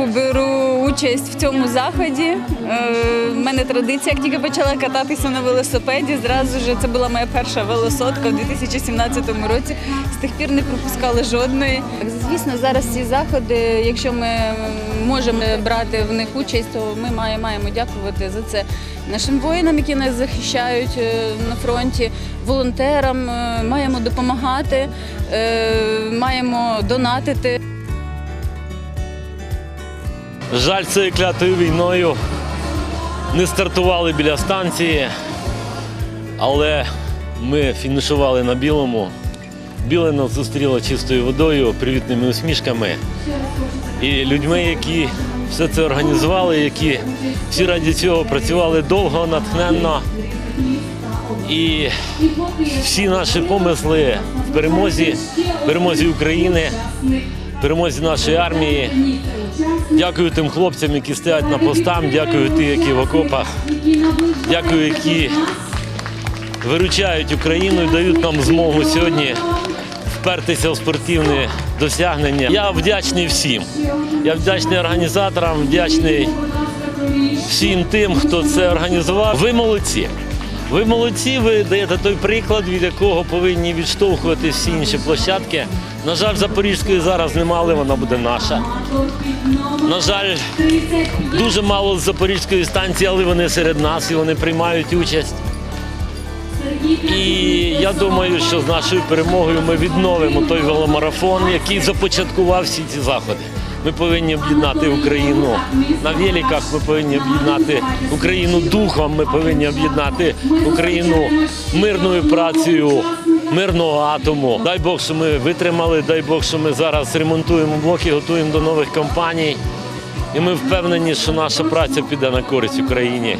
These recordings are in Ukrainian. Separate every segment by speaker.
Speaker 1: року беру участь в цьому заході. Е, в мене традиція, як тільки почала кататися на велосипеді, зразу ж це була моя перша велосотка в 2017 році. З тих пір не пропускала жодної. Звісно, зараз ці заходи, якщо ми можемо брати в них участь, то ми має- маємо дякувати за це нашим воїнам, які нас захищають е, на фронті, волонтерам. е, Маємо допомагати, е, маємо донатити.
Speaker 2: Жаль, цією клятою війною не стартували біля станції, але ми фінішували на білому. Біле нас зустріло чистою водою, привітними усмішками і людьми, які все це організували, які всі раді цього працювали довго, натхненно. І всі наші помисли в перемозі, в перемозі України, перемозі нашої армії. Дякую тим хлопцям, які стоять на постам, дякую тим, які в окопах, дякую, які виручають Україну і дають нам змогу сьогодні впертися в спортивне досягнення. Я вдячний всім. Я вдячний організаторам, вдячний всім тим, хто це організував. Ви молодці. Ви молодці, ви даєте той приклад, від якого повинні відштовхувати всі інші площадки. На жаль, Запорізької зараз немає, але вона буде наша. На жаль, дуже мало з Запорізької станції, але вони серед нас і вони приймають участь. І я думаю, що з нашою перемогою ми відновимо той веломарафон, який започаткував всі ці заходи. Ми повинні об'єднати Україну на великах, ми повинні об'єднати Україну духом, ми повинні об'єднати Україну мирною працею, мирного атому. Дай Бог, що ми витримали, дай Бог, що ми зараз ремонтуємо блоки, готуємо до нових кампаній. І ми впевнені, що наша праця піде на користь Україні,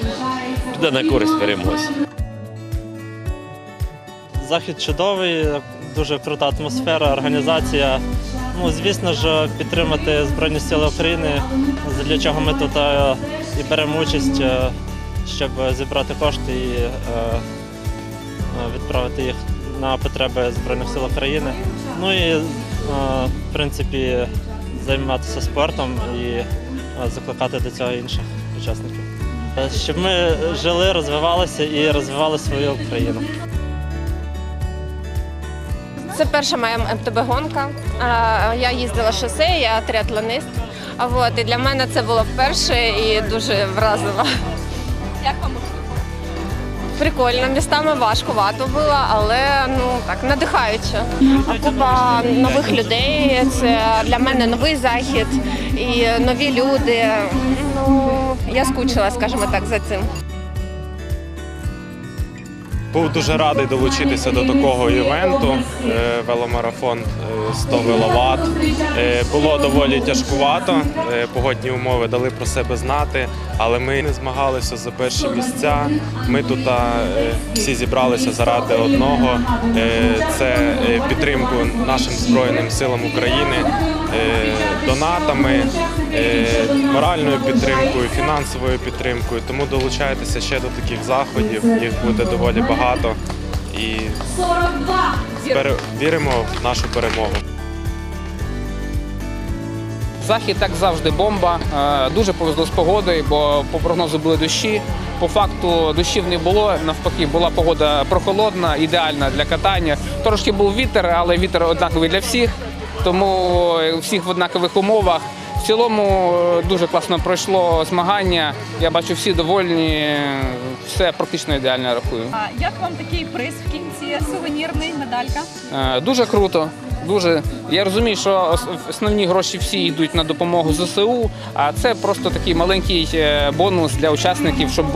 Speaker 2: піде на користь перемозі.
Speaker 3: Захід чудовий, дуже крута атмосфера, організація. Ну, звісно ж, підтримати Збройні Сили України, для чого ми тут е, і беремо участь, е, щоб зібрати кошти і е, відправити їх на потреби Збройних сил України. Ну і в принципі займатися спортом і закликати до цього інших учасників. Щоб ми жили, розвивалися і розвивали свою країну.
Speaker 4: Це перша моя МТБ-гонка. Я їздила шосе, я триатлонист. От, і для мене це було вперше і дуже вразило. Як вам Прикольно, містами важкувато було, але ну так надихаюче. Купа нових людей. Це для мене новий захід і нові люди. Ну я скучила, скажімо так, за цим.
Speaker 5: Був дуже радий долучитися до такого івенту. е, Веломарафон е, 100 веловат. Е, Було доволі тяжкувато. е, Погодні умови дали про себе знати, але ми не змагалися за перші місця. Ми тут е, всі зібралися заради одного. Е, Це е, підтримку нашим збройним силам України е, донатами, е, моральною підтримкою, фінансовою підтримкою. Тому долучайтеся ще до таких заходів. Їх буде доволі багато. І пере- віримо в нашу перемогу.
Speaker 6: Захід, як завжди, бомба. Е, Дуже повезло з погодою, бо по прогнозу були дощі. По факту дощів не було. Навпаки, була погода прохолодна, ідеальна для катання. Трошки був вітер, але вітер однаковий для всіх, тому всіх в однакових умовах. Цілому е, дуже класно пройшло змагання. Я бачу, всі довольні. Все практично ідеально я рахую.
Speaker 7: А як вам такий приз в кінці сувенірний медалька?
Speaker 6: Е, Дуже круто. Дуже я розумію, що основні гроші всі йдуть на допомогу ЗСУ. А це просто такий маленький е, бонус для учасників, щоб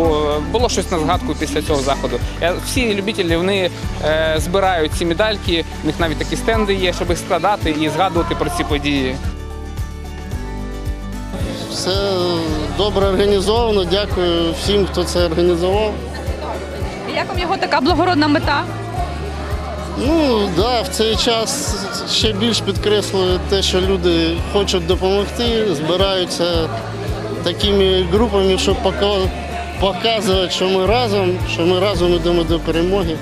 Speaker 6: було щось на згадку після цього заходу. Всі любителі вони збирають ці медальки. У них навіть такі стенди є, щоб їх складати і згадувати про ці події.
Speaker 8: Все добре організовано. Дякую всім, хто це організував.
Speaker 7: Як вам його така благородна мета?
Speaker 8: Ну да, в цей час ще більш підкреслює те, що люди хочуть допомогти, збираються такими групами, щоб показувати, що ми разом, що ми разом йдемо до перемоги.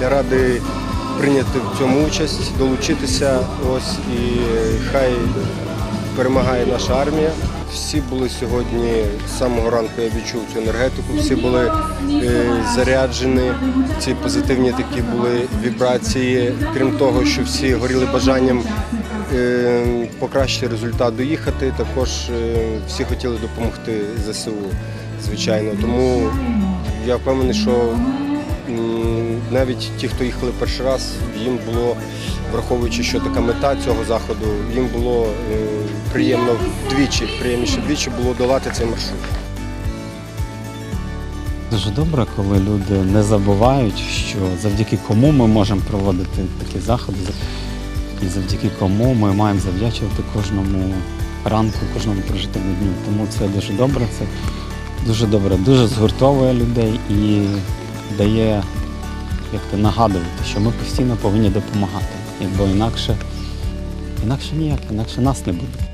Speaker 9: Я радий прийняти в цьому участь, долучитися. Ось і хай перемагає наша армія. Всі були сьогодні з самого ранку. Я відчув цю енергетику. Всі були е, заряджені. Ці позитивні такі були вібрації. Крім того, що всі горіли бажанням е, покращити результат доїхати. Також е, всі хотіли допомогти ЗСУ, звичайно. Тому я впевнений, що навіть ті, хто їхали перший раз, їм було, враховуючи, що така мета цього заходу, їм було е, приємно вдвічі, приємніше вдвічі було долати цей маршрут.
Speaker 10: Дуже добре, коли люди не забувають, що завдяки кому ми можемо проводити такі заходи, і завдяки кому ми маємо завдячувати кожному ранку, кожному прожитому дню. Тому це дуже добре, це дуже добре, дуже згуртовує людей і дає як то нагадувати, що ми постійно повинні допомагати. Бо інакше, інакше ніяк, інакше нас не буде.